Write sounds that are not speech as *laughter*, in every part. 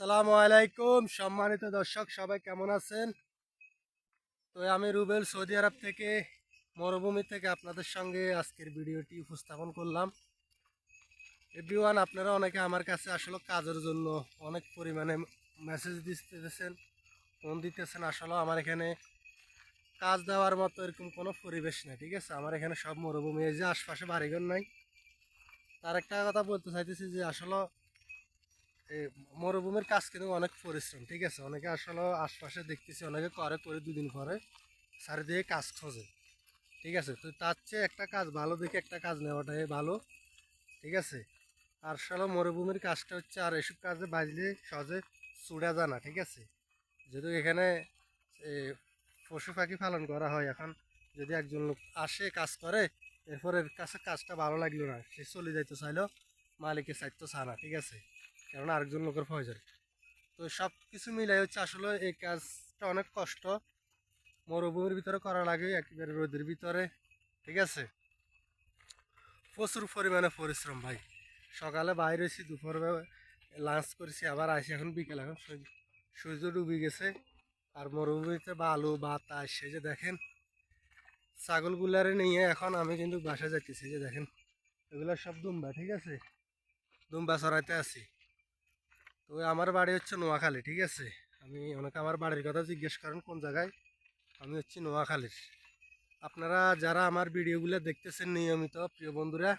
আসসালামু আলাইকুম, সম্মানিত দর্শক, সবাই কেমন আছেন? তো আমি রুবেল, সৌদি আরব থেকে, মরুভূমি থেকে আপনাদের সঙ্গে আজকের ভিডিওটি উপস্থাপন করলাম। এভরিওয়ান, আপনারা অনেকে আমার কাছে আসলে কাজের জন্য অনেক পরিমাণে মেসেজ দিতেছেন, ফোন দিতেছেন। আসলে আমার এখানে কাজ দেওয়ার মতো এরকম কোনো পরিবেশ নেই, ঠিক আছে? আমার এখানে সব মরুভূমি, এই যে আশপাশে বাড়িঘর নাই। তার একটা কথা বলতে চাইতেছি যে, আসলে মরুভূমির কাজ কিন্তু অনেক পরিশ্রম, ঠিক আছে? অনেকে আসলে আশপাশে দেখতেছি, অনেকে করে করে দুদিন পরে চারিদিকে কাজ খোঁজে, ঠিক আছে? তো তার চেয়ে একটা কাজ ভালো দেখে একটা কাজ নেওয়াটাই ভালো, ঠিক আছে? আর আসলে মরুভূমির কাজটা হচ্ছে, আর এসব কাজে বাজলে সহজে চুড়া যায় না, ঠিক আছে? যেহেতু এখানে পশু পাখি পালন করা হয়, এখন যদি একজন লোক আসে, কাজ করে, এরপর এর কাছে কাজটা ভালো লাগল না, সে চলে যাইতে চাইলো, মালিকের চাইতো চা না ঠিক আছে? কারণ আরেকজন লোকের প্রয়োজন তো সব কিছু মিলাই হচ্ছে আসলে এই কাজটা অনেক কষ্ট। মরুভূমির ভিতরে করা লাগে একেবারে রোদের ভিতরে, ঠিক আছে? প্রচুর পরিমাণে পরিশ্রম ভাই। সকালে বাইরে হয়েছি দুপুরে লাঞ্চ করেছি, আবার আসি এখন বিকেল। এখন সূর্য- ডুবে গেছে। আর মরুভূমিতে বালু, বাতাস সে যে দেখেন, ছাগলগুলারে নিয়ে এখন আমি কিন্তু বাসা যাচ্ছি এই যে দেখেন, এগুলো সব দুম্বা, ঠিক আছে? দুম্বা চড়াইতে আছি। তো আমার বাড়ি হচ্ছে নোয়াখালী, ঠিক আছে? আমি অনেকে আমার বাড়ির কথা জিজ্ঞেস করেন, কোন জায়গায়? আমি হচ্ছি নোয়াখালীর। আপনারা যারা আমার ভিডিওগুলো দেখতেছেন নিয়মিত, প্রিয় বন্ধুরা,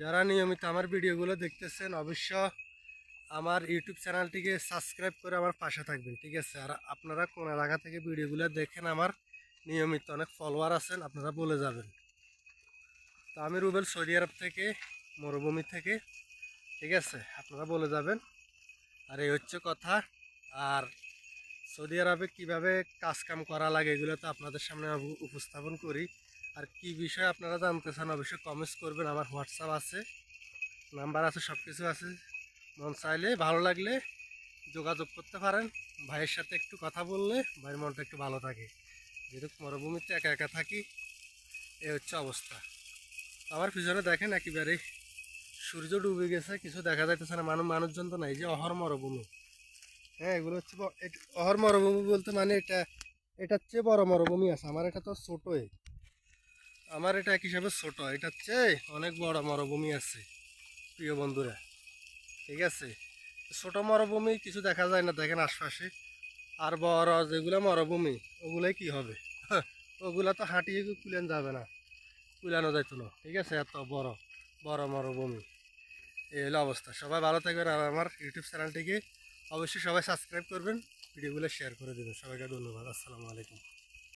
যারা নিয়মিত আমার ভিডিওগুলো দেখতেছেন, অবশ্য আমার ইউটিউব চ্যানেলটিকে সাবস্ক্রাইব করে আমার পাশে থাকবেন, ঠিক আছে? আর আপনারা কোন এলাকা থেকে ভিডিওগুলো দেখেন আমার নিয়মিত অনেক ফলোয়ার আছেন, আপনারা বলে যাবেন। তো আমি রুবেল সৌদি আরব থেকে মরুভূমি থেকে। ঠিক আছে, আপনারা বলে যাবেন। আর এই হচ্ছে কথা। আর সৌদি আরবে কীভাবে কাজ কাম করা লাগে এগুলো তো আপনাদের সামনে উপস্থাপন করি। আর কি বিষয়ে আপনারা জানতে চান অবশ্যই কমেন্টস করবেন। আমার হোয়াটসঅ্যাপ আছে, নাম্বার আছে সব কিছু আছে। মন চাইলে, ভালো লাগলে যোগাযোগ করতে পারেন। ভাইয়ের সাথে একটু কথা বললে ভাইয়ের মনটা একটু ভালো থাকে। যেহেতু মরুভূমিতে একা একা থাকি, এ হচ্ছে অবস্থা। আমার পিছনে দেখেন একেবারে সূর্য ডুবে গেছে, কিছু দেখা যাইতেছে না মানুষ মানুষজন তো নাই যে অহর মরুভূমি। হ্যাঁ এগুলো হচ্ছে অহর মরুভূমি বলতে মানে এটা এটার চেয়ে বড় মরুভূমি আছে, আমার এটা তো ছোটোই। আমার এটা এক হিসাবে ছোট এটার চেয়ে অনেক বড় মরুভূমি আছে, প্রিয় বন্ধুরা। ঠিক আছে? ছোট মরুভূমি কিছু দেখা যায় না, দেখেন আশপাশে। আর বড় যেগুলো মরুভূমি, ওগুলাই কি হবে? *laughs* ওগুলা তো হাঁটিয়ে কুলেন যাবে না, কুলানো যাইতো না। ঠিক আছে? এত বড় বড় মরুভূমি। এই হলো অবস্থা। সবাই ভালো থাকবেন আর আমার ইউটিউব চ্যানেলটিকে অবশ্যই সবাই সাবস্ক্রাইব করবেন, ভিডিওগুলো শেয়ার করে দেবেন। সবাইকে ধন্যবাদ। আসসালামু আলাইকুম।